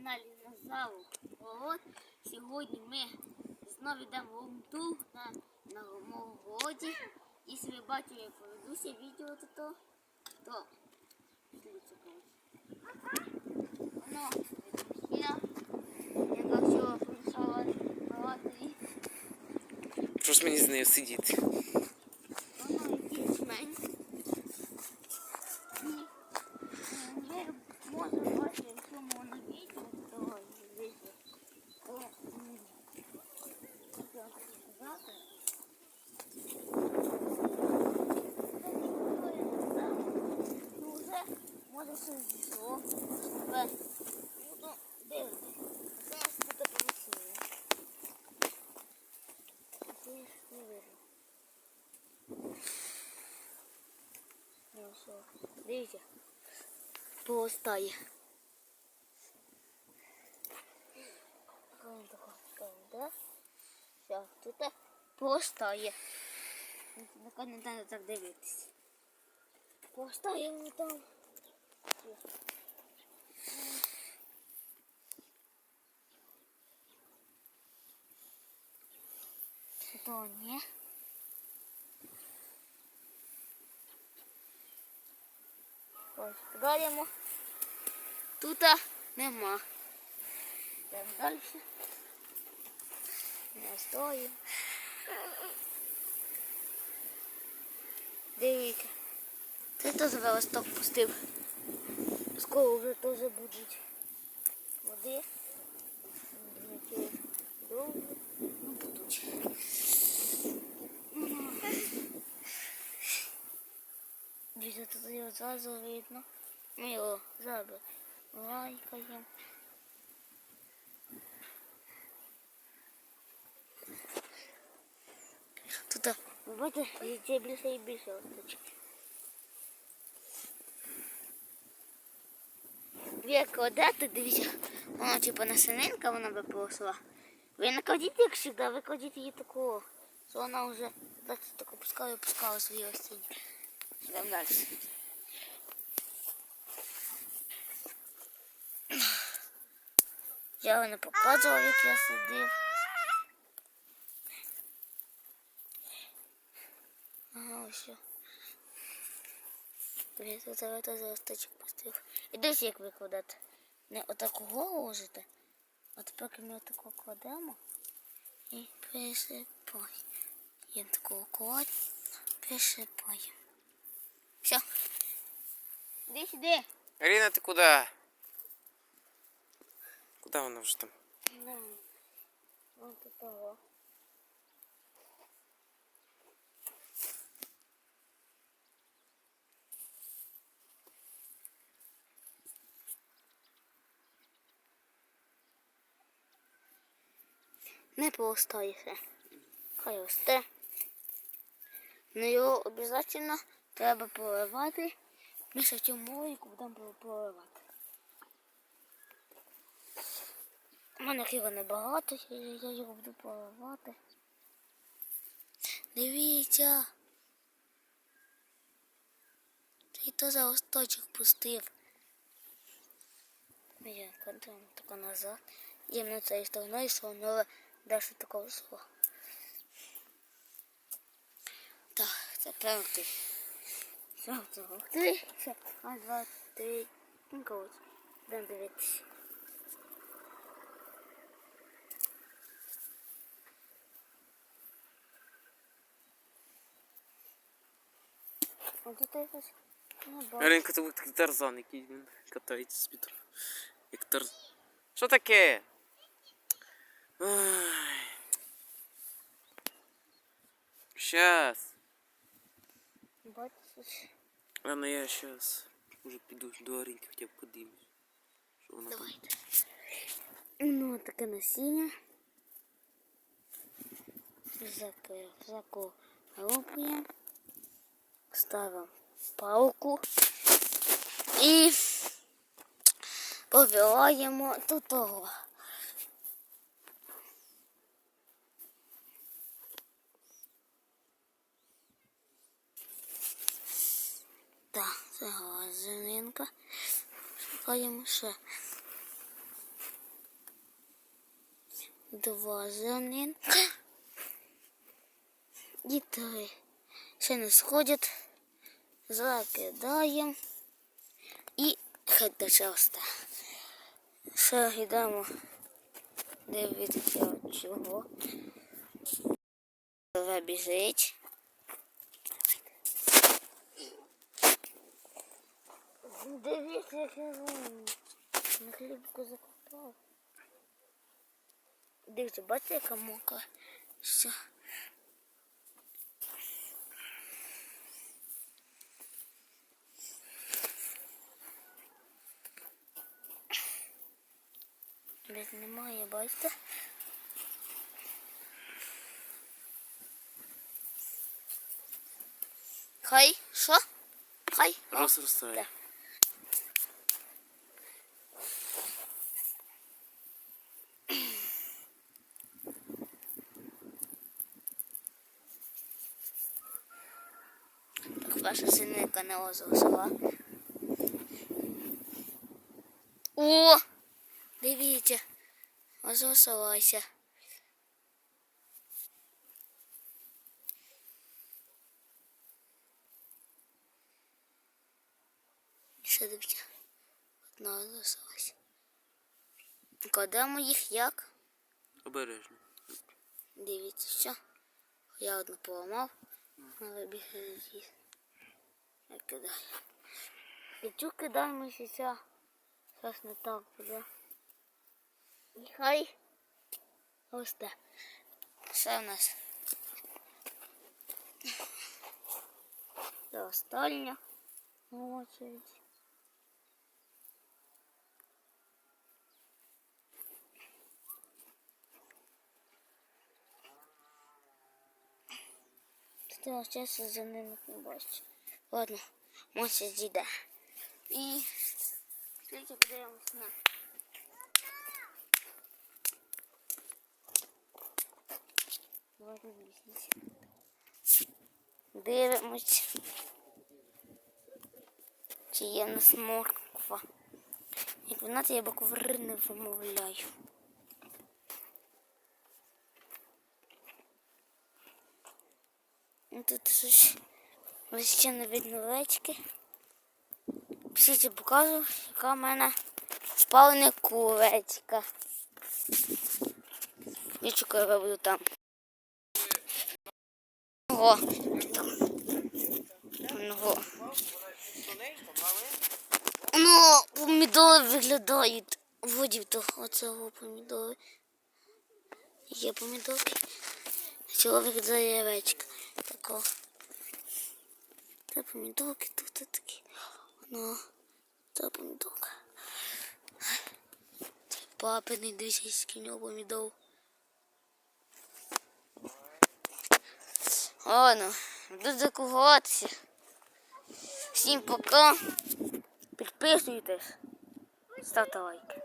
каналі Назару Город. Сьогодні ми знову йдемо в Умту на, на моєму городі. Якщо ви бачили предыдущее відео, то то, то дивіться, коротше. Воно я, яка вчора приїхала багатий, Що ж мені з нею сидіти? дивіться. Повстає. Ось така да? Все, тут повстає. Така не треба так дивитися. Повстає воно там. То ні. Ось. Тут нема. Йдемо далі. Не стоїмо. Дивіться. Це теж велосток пустив. Скоро вже теж будуть води. Які довгі. Ну, будуть. Дивіться, тут його зразу видно. Ми його забираємо. Тут, ви бачите, це більше і більше остачки. Ви кладете, дивіться, вона типу насининка, вона би поросла. Ви не кладіть, як завжди, ви кладіть її такого, що вона вже бачите, так опускає, опускала свої осінні. Йдемо далі. Я вам не показував, як я сидів. Ага, ось. що. Дивіться, тут я теж листочок пустив. І дивіться, як викладати. Не отакого ложите, а тепер ми отако кладемо і присипаємо. Є такого клад, присипаємо. Все. Іди сюди. Аріна, ти куди? Куди вона вже там? Да. Вон тут того. Не повстаєте. Хай росте. Ну його обов'язково треба поливати. Ми ще в цьому ролику будемо поливати. У мене його небагато, я його буду поливати. Дивіться. Цей то за листочок пустив. Я кладемо тако назад. Їм на цієї сторони слонули далі такого слова. Так, тепер ти. Все. Все. Раз, два, три. Ну. Будемо дивитися. А тут якось це був такий тарзан, який він катається з вітром. Як тарзан. Що таке? Ай. Щас. Бачиш? Ладно, я щас. Може піду до Арінки хоча б подивлюсь. Що вона там. Давайте. Ну, таке насіння. Закопуємо. Ставимо палку і побиваємо до того. Так, це газининка. Шукаємо ще два один. І три. Ще не сходять. Закидаємо. І хай дочасти. Ще йдемо дивитися чого. Біжить. Дивіться, як я на хлібку закопав. Дивіться, бачите, яка мокра. Все. Немає, бачите? Хай, що? Хай. Да. Так, ваша синика не озосила. О! Дивіться, озосилася. Ще дивіться. Одна озосилася. Кладемо їх як? Обережно. Дивіться, що. Я одну поламав, але бігає її. Я кидаю. І цю кидаємо. Зараз не так буде. І хай. Ось так. Все в нас. Це остання очередь. Ти часу за ними не бачиш. Ладно, Мося зійде. І скільки подивимось на. Ладно, візьміть. Дивимось. Чи є нас морква. Як вона, то я буквари не вимовляю. Ну, Тут щось ось ще не видно овечки. Всі покажу, яка в мене спалена куречка. І чекаю, я буду там. Ого. Ого. Ну, помідори виглядають. Водів то оцього помідори. Є помідорки. Цього виглядає овечка. Тако. Це помідорки тут такі. Ну, це помідорка. Папиний, дивіться, скільки помідор. Ладно, буду закруглятися. Всім пока. Підписуйтесь. Ставте лайки.